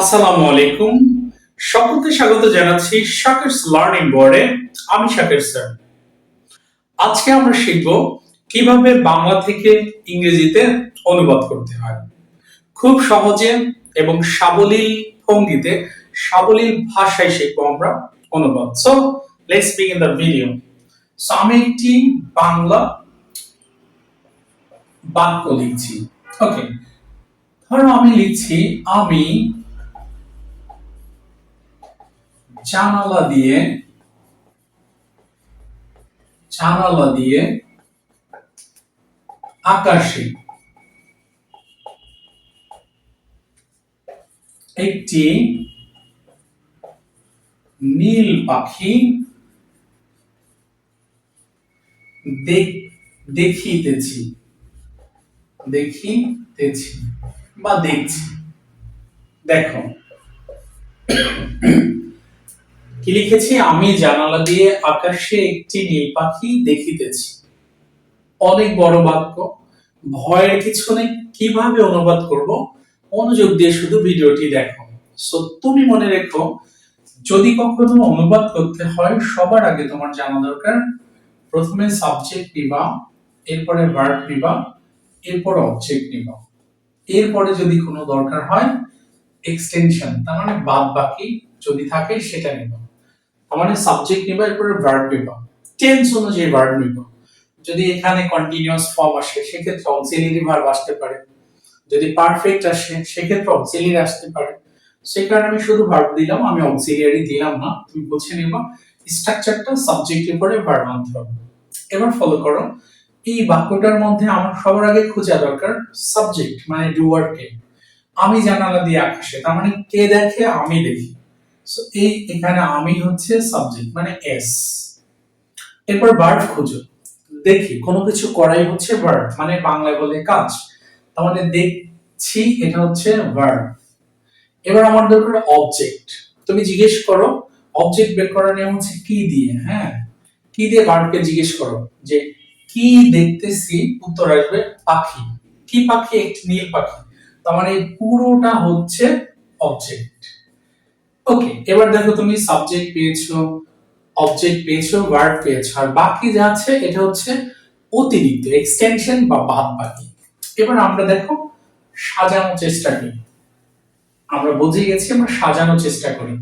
আসসালামু আলাইকুম। সকলকে স্বাগত জানাচ্ছি শাকেরস লার্নিং বোর্ডে। আমি শাকের স্যার। আজকে আমরা শিখব কীভাবে বাংলা থেকে ইংরেজিতে অনুবাদ করতে হয়। খুব সহজে এবং সাবলীল ভঙ্গিতে, সাবলীল ভাষায় শিখব আমরা অনুবাদ। So let's the video so আমি একটি বাংলা বাক্য লিখছি। ওকে ধরো আমি লিখছি, আমি জানালা দিয়ে জানালা দিয়ে আকাশে একটি নীল পাখি দেখ- দেখিতেছি দেখিতেছি বা দেখছি। দেখো। কি লিখেছি? আমি জানালা দিয়ে আকাশে একটি নীল পাখি দেখিতেছি। অনেক বড় বাক্য। ভয়ের কিছু নেই। কীভাবে অনুবাদ করব? মনোযোগ দিয়ে শুধু ভিডিওটি দেখো। সো তুমি মনে রেখো, যদি কখনো অনুবাদ করতে হয়, সবার আগে তোমার জানা দরকার। প্রথমে সাবজেক্ট নিবা, এরপরে ভার্ব নিবা, এরপর অবজেক্ট নিবা। এরপরে যদি কোনো দরকার হয় এক্সটেনশন তার মানে বাদ বাকি যদি থাকে, সেটা নিবা। মানে সাবজেক্ট নিবা এরপরে ভার্ব নিবা টেন্স অনুযায়ী ভার্ব নিবা যদি এখানে কন্টিনিউয়াস ফর্ম আসে, সেক্ষেত্রে অক্সিলিয়ারি ভার্ব আসতে পারে। যদি পারফেক্ট আসে, সেক্ষেত্রে অক্সিলিয়ারি আসতে পারে। সেই কারণে আমি শুধু ভার্ব দিলাম, আমি অক্সিলিয়ারি দিলাম না। তুমি বুঝে নিবা স্ট্রাকচারটা সাবজেক্টের পরে ভার্ব আনতে হবে। এবার ফলো করো। এই বাক্যটার মধ্যে আমার সবার আগে খোঁজা দরকার সাবজেক্ট মানে ডুয়ার কে আমি জানালা দিয়ে আকাশে, তার মানে কে দেখে আমি দেখি। সো এই এখানে আমি হচ্ছে সাবজেক্ট মানে এস এরপর ভার্ব খুঁজো। দেখি, কোনো কিছু করাই হচ্ছে ভার্ব মানে বাংলায় বলে কাজ। মানে দেখছি এটা হচ্ছে ভার্ব এবার আমার দরকার অবজেক্ট তুমি জিজ্ঞেস করো অবজেক্ট বের করার নিয়ম হচ্ছে কি দিয়ে? হ্যাঁ কি দিয়ে ভার্বকে জিজ্ঞেস করো? যে কি দেখতেছি, উত্তর আসবে পাখি। কি পাখি? একটি নীল পাখি। তার মানে পুরোটা হচ্ছে অবজেক্ট ওকে এবার দেখো তুমি সাবজেক্ট পেয়েছ অবজেক্ট পেয়েছ ভার্ব পেয়েছ, আর বাকি যা আছে এটা হচ্ছে অতিরিক্ত এক্সটেনশন বা বাদ বাকি। এবার আমরা দেখো সাজানোর চেষ্টা করি। আমরা বুঝে গেছি আমরা সাজানোর চেষ্টা করি।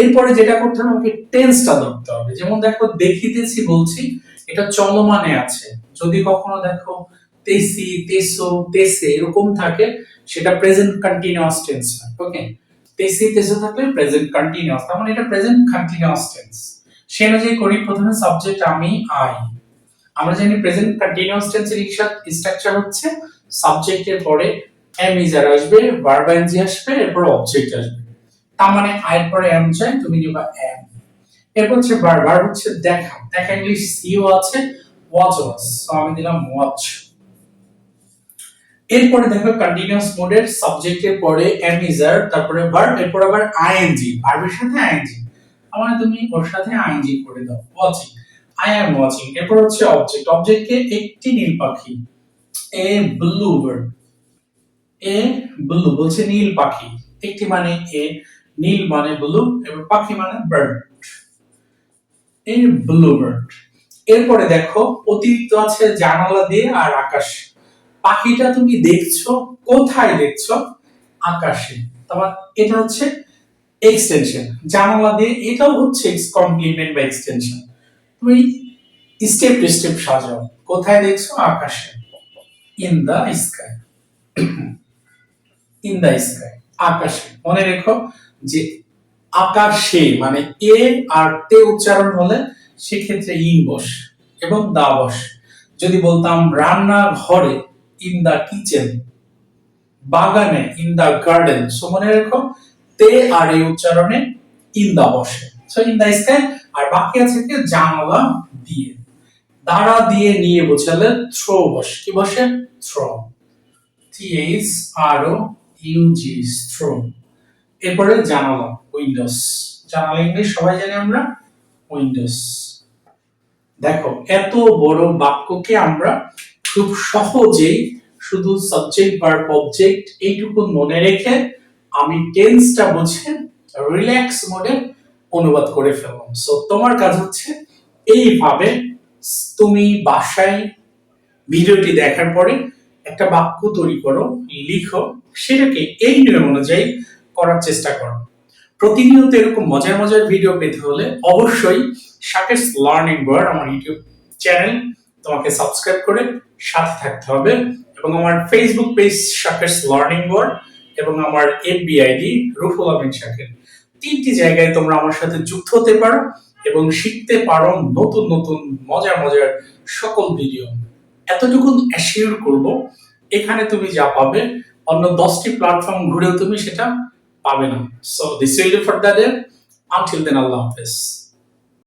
এরপরে যেটা করতে হবে, আমাকে টেন্সটা ধরতে হবে। যেমন দেখো, দেখিতেছি বলছি, এটা চলমানে আছে। যদি কখনো দেখো, তেসি, তেসো, তেসে এরকম থাকে, সেটা প্রেজেন্ট কন্টিনিউয়াস টেন্স ওকে তেসি তেসো থাকলে প্রেজেন্ট কন্টিনিউয়াস তার মানে এটা প্রেজেন্ট কন্টিনিউয়াস টেন্স সে অনুযায়ী করি, প্রথমে সাবজেক্ট আমি আই আমরা জানি প্রেজেন্ট কন্টিনিউয়াস টেন্সের স্ট্রাকচার হচ্ছে সাবজেক্টের পরে এম ইজার আসবে ভার্ব এনজি আসবে, এরপর অবজেক্ট আসবে। তার মানে আয়ের পরে এম চাই, তুমি নিবা এম এরপর হচ্ছে ভার্ব ভার্ব হচ্ছে দেখা। দেখা ইংলিশ সিও আছে ওয়াচ ওয়াচ আমি দিলাম ওয়াচ এরপরে দেখো কন্টিনিউয়াস মোডের সাবজেক্টের পরে ইজার তারপরে ভার্ব এরপর আবার আইএনজি ভার্বের সাথে আইএনজি আমার তুমি ওর সাথে আইএনজি করে দাও। ওয়াচিং আই অ্যাম ওয়াচিং এরপর হচ্ছে অবজেক্ট অবজেক্টকে একটি নীল পাখি। A blue bird a blue বলছে নীল পাখি। একটি মানে এ নীল মানে ব্লু এবং পাখি মানে বার্ড এ ব্লু বার্ড এরপরে দেখো অতিরিক্ত আছে জানালা দিয়ে আর আকাশ। পাখিটা তুমি দেখছ, কোথায় দেখছ? আকাশে। তোমার এটা হচ্ছে এক্সটেনশন জানালা দিয়ে এটাও হচ্ছে কমপ্লিমেন্ট বা এক্সটেনশন তুমি স্টেপ স্টেপ সাজাও। কোথায় দেখছ? আকাশে। In the sky in the sky আকাশে। মনে রেখো যে আকাশে মানে এ আর তে উচ্চারণ হলে সেক্ষেত্রে ইন বস এবং দা বস। যদি বলতাম রান্নার ঘরে ইন দা কিচেন বাগানে ইন দা গার্ডেন সো মনে রেখো তে আর এই উচ্চারণে ইন দা বসে। সো ইন দা স্কাই আর বাকি আছে কি? জানালা দিয়ে। দ্বারা দিয়ে নিয়ে বোঝালে থ্রো বসে। কি বসে? Through T H R O U G through এরপরে জানালা উইন্ডোজ জানালা ইংলিশ সবাই জানি আমরা? উইন্ডোজ দেখো, এত বড় বাক্যকে আমরা খুব সহজেই শুধু সাবজেক্ট ভার্ব অবজেক্ট এইটুকু মনে রেখে আমি টেন্সটা বুঝে রিল্যাক্স মোডে অনুবাদ করে ফেললাম। সো তোমার কাজ হচ্ছে এইভাবে তুমি বাসায় ভিডিওটি দেখার পরে একটা বাক্য তৈরি করো, লিখো, সেটাকে এই নিয়ম অনুযায়ী করার চেষ্টা করো। প্রতিনিয়ত এরকম মজার মজার ভিডিও পেতে হলে অবশ্যই শাকেস লার্নিং ওয়ার্ড আমার ইউটিউব চ্যানেল তোমাকে সাবস্ক্রাইব করে সাথে থাকতে হবে এবং আমার ফেসবুক পেজ শাকেস লার্নিং ওয়ার্ড এবং আমার এফবি আইডি রুফুল আমিন শাকের তিনটি জায়গায় তোমরা আমার সাথে যুক্ত হতে পারো এবং শিখতে পারো নতুন নতুন মজার মজার সকল ভিডিও এতটুকু অ্যাসিওর করব, এখানে তুমি যা পাবে, অন্য দশটি প্ল্যাটফর্ম ঘুরেও তুমি সেটা পাবে না। So this will for the day until then আল্লাহ হাফেজ।